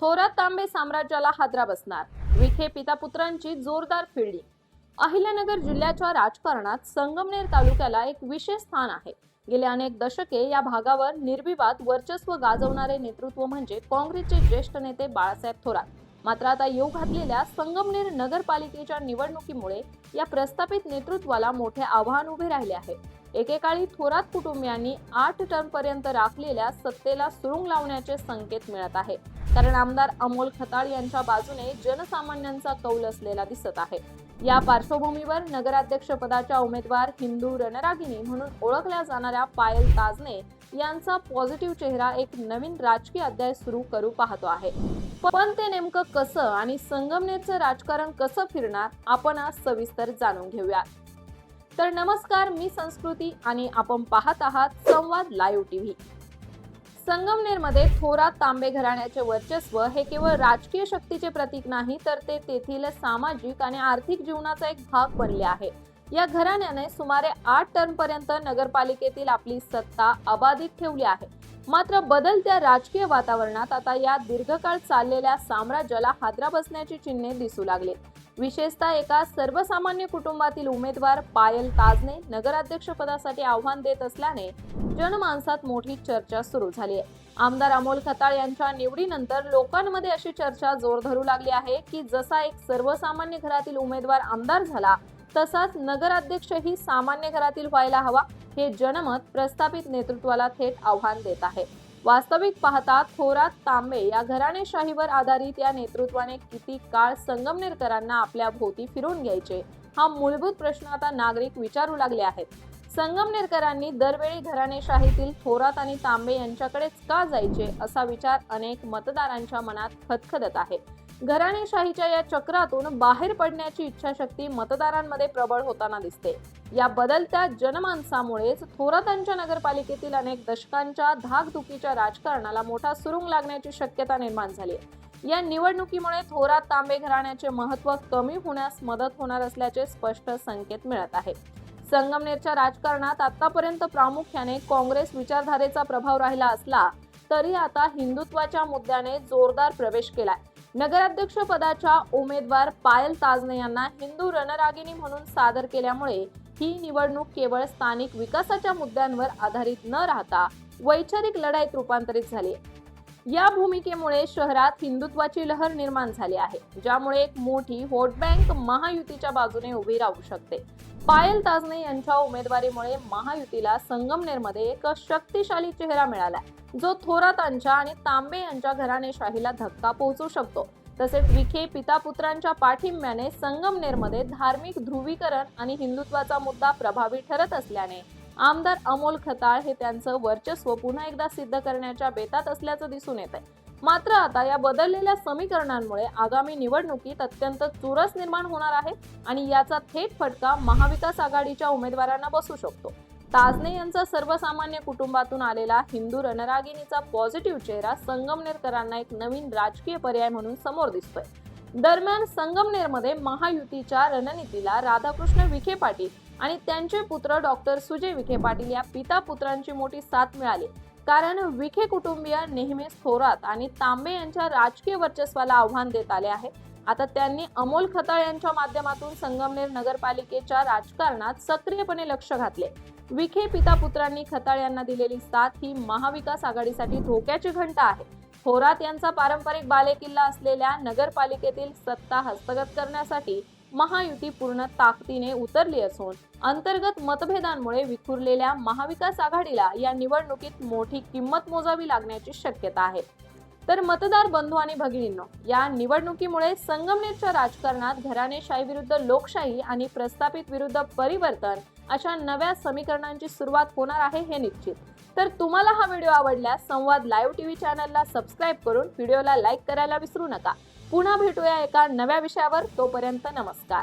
थोरात तांबे साम्राज्याला हादरा बसणार. विखे पितापुत्रांची जोरदार फिल्डिंग अहिल्यानगर जिल्ह्याच्या राजकारणात संगमनेर तालुक्याला एक विशेष स्थान आहे. गेले अनेक दशके या भागावर निर्विवाद वर्चस्व गाजवणारे नेतृत्व म्हणजे काँग्रेसचे ज्येष्ठ नेते बाळासाहेब थोरात. मात्र आता येऊ घातलेल्या संगमनेर नगरपालिकेच्या निवडणुकीमुळे या प्रस्थापित नेतृत्वाला मोठे आव्हान उभे राहिले आहे. एकेकाळी थोरात कुटुंबियांनी आठ टनपर्यंत राखलेल्या सत्तेला सुरुंग लावण्याचे संकेत मिळत आहे. कारण आमदार अमोल खताळ यांच्या बाजूने जनसामान्यांचा कौल असलेला दिसत आहे. या पार्श्वभूमीवर नगराध्यक्ष पदाच्या उमेदवार हिंदू रणरागिनी म्हणून ओळखल्या जाणाऱ्या पायल ताजने यांचा पॉझिटिव्ह चेहरा एक नवीन राजकीय अध्याय सुरू करू पाहतो आहे. पण ते नेमकं कसं आणि संगमनेरचं राजकारण कसं फिरणार आपण आज सविस्तर जाणून घेऊया तर नमस्कार मी संस्कृती आणि आपण पाहत आहात संवाद लाईव्ह टीव्ही. संगमनेरमध्ये थोरात तांबे घराण्याचे वर्चस्व हे केवळ राजकीय शक्तीचे प्रतीक नाही तर ते तेथील सामाजिक आणि आर्थिक जीवनाचा एक भाग बनले आहे. या घराण्याने सुमारे आठ टर्मपर्यंत नगरपालिकेतील आपली सत्ता अबाधित ठेवली आहे. मात्र बदलत्या राजकीय वातावरणात आता या दीर्घकाळ चाललेल्या साम्राज्याला हादरा बसण्याची चिन्हे दिसू लागले. विशेषतः एका सर्वसामान्य कुटुंबातील उमेदवार पायल ताजने नगराध्यक्षपदासाठी आव्हान देत असल्याने जनमानसात मोठी चर्चा सुरू झाली आहे. आमदार अमोल खताळ यांच्या निवडीनंतर लोकांमध्ये अशी चर्चा जोर धरू लागली आहे की जसा एक सर्वसामान्य घरातील उमेदवार आमदार झाला तसाच नगराध्यक्षही सामान्य घरातील व्हायला हवा हे जनमत प्रस्थापित नेतृत्वाला थेट आव्हान देत आहे. वास्तविक पाहता थोरात तांबे या घराणेशाहीवर आधारित या नेतृत्वाने किती काळ संगमनेरकरांना आपल्या भोवती फिरून घ्यायचे हा मूलभूत प्रश्न आता नागरिक विचारू लागले आहेत. संगमनेरकरांनी दरवेळी घराणेशाहीतील थोरात आणि तांबे यांच्याकडेच का जायचे असा विचार अनेक मतदारांच्या मनात खदखदत आहे. घराणेशाहीच्या या चक्रातून बाहेर पडण्याची इच्छाशक्ती मतदारांमध्ये प्रबळ होताना दिसते. या बदलत्या जनमानसामुळेच थोरातांच्या नगरपालिकेतील अनेक दशकांच्या धाकधुकीच्या राजकारणाला मोठा सुरुंग लागण्याची शक्यता निर्माण झाली आहे. या निवडणुकीमुळे थोरात तांबे घराण्याचे महत्त्व कमी होण्यास मदत होणार असल्याचे स्पष्ट संकेत मिळत आहे. संगमनेरच्या राजकारणात आतापर्यंत प्रामुख्याने काँग्रेस विचारधारेचा प्रभाव राहिला असला तरी आता हिंदुत्वाच्या मुद्द्याने जोरदार प्रवेश केलाय. नगराध्यक्ष पदाच्या उमेदवार पायल ताजने यांना हिंदू रणरागिणी म्हणून सादर केल्यामुळे ही निवडणूक केवळ स्थानिक विकासाच्या मुद्द्यांवर आधारित न राहता वैचारिक लढाईत रूपांतरित झाली या भूमिकेमुळे शहरात हिंदुत्वाची लहर निर्माण झाली आहे ज्यामुळे एक मोठी व्होट बँक महायुतीच्या बाजूने उभी राहू शकते. पायल ताजने यांच्या उमेदवारीमुळे महायुतीला संगमनेरमध्ये एक शक्तिशाली चेहरा मिळाला जो थोरातांच्या आणि तांबे यांच्या घराणेशाहीला धक्का पोहोचू शकतो. तसेच विखे पिता पुत्रांच्या पाठिंब्याने संगमनेरमध्ये धार्मिक ध्रुवीकरण आणि हिंदुत्वाचा मुद्दा प्रभावी ठरत असल्याने आमदार अमोल खताळ हे त्यांचं वर्चस्व पुन्हा एकदा सिद्ध करण्याच्या बेतात असल्याचं दिसून येत आहे मात्र आता या बदललेल्या समीकरणांमुळे आगामी निवडणुकीत अत्यंत चुरस निर्माण होणार आहे आणि याचा थेट फटका महाविकास आघाडीच्या उमेदवारांना बसू शकतो. ताजने यांचा सर्वसामान्य कुटुंबातून आलेला हिंदू रणरागिणीचा पॉझिटिव्ह चेहरा संगमनेरकरांना एक नवीन राजकीय पर्याय म्हणून समोर दिसतोय. दरम्यान संगमनेरमध्ये महायुतीच्या रणनीतीला राधाकृष्ण विखे पाटील आणि त्यांचे पुत्र डॉक्टर सुजय विखे पाटील या पिता पुत्रांची मोठी साथ मिळाली. कारण विखे कुटुंबीय नेहमीच थोरात आणि तांबे यांच्या राजकीय वर्चस्वाला आव्हान देत आले आहे. आता त्यांनी अमोल खताळ यांच्या माध्यमातून संगमनेर नगरपालिकेच्या राजकारणात सक्रियपणे लक्ष घातले. विखे पिता पुत्रांनी खताळ यांना दिलेली साथ ही महाविकास आघाडीसाठी धोक्याची घंटा आहे. थोरात यांचा पारंपरिक बालेकिल्ला असलेल्या नगरपालिकेतील सत्ता हस्तगत करण्यासाठी महायुती पूर्ण ताकदीने उतरली असून अंतर्गत मतभेदांमुळे विखुरलेल्या महाविकास आघाडीला या निवडणुकीत मोठी किंमत मोजावी लागण्याची शक्यता आहे. तर मतदार बंधू आणि भगिनींनो या निवडणुकीमुळे संगमनेरच्या राजकारणात घराणेशाही विरुद्ध लोकशाही आणि प्रस्थापित विरुद्ध परिवर्तन अशा नव्या समीकरणांची सुरुवात होणार आहे हे निश्चित. तर तुम्हाला हा व्हिडिओ आवडल्यास संवाद लाईव्ह टीव्ही चॅनलला सबस्क्राईब करून व्हिडिओला लाईक करायला विसरू नका. पुन्हा भेटूया एका नव्या विषयावर. तोपर्यंत नमस्कार.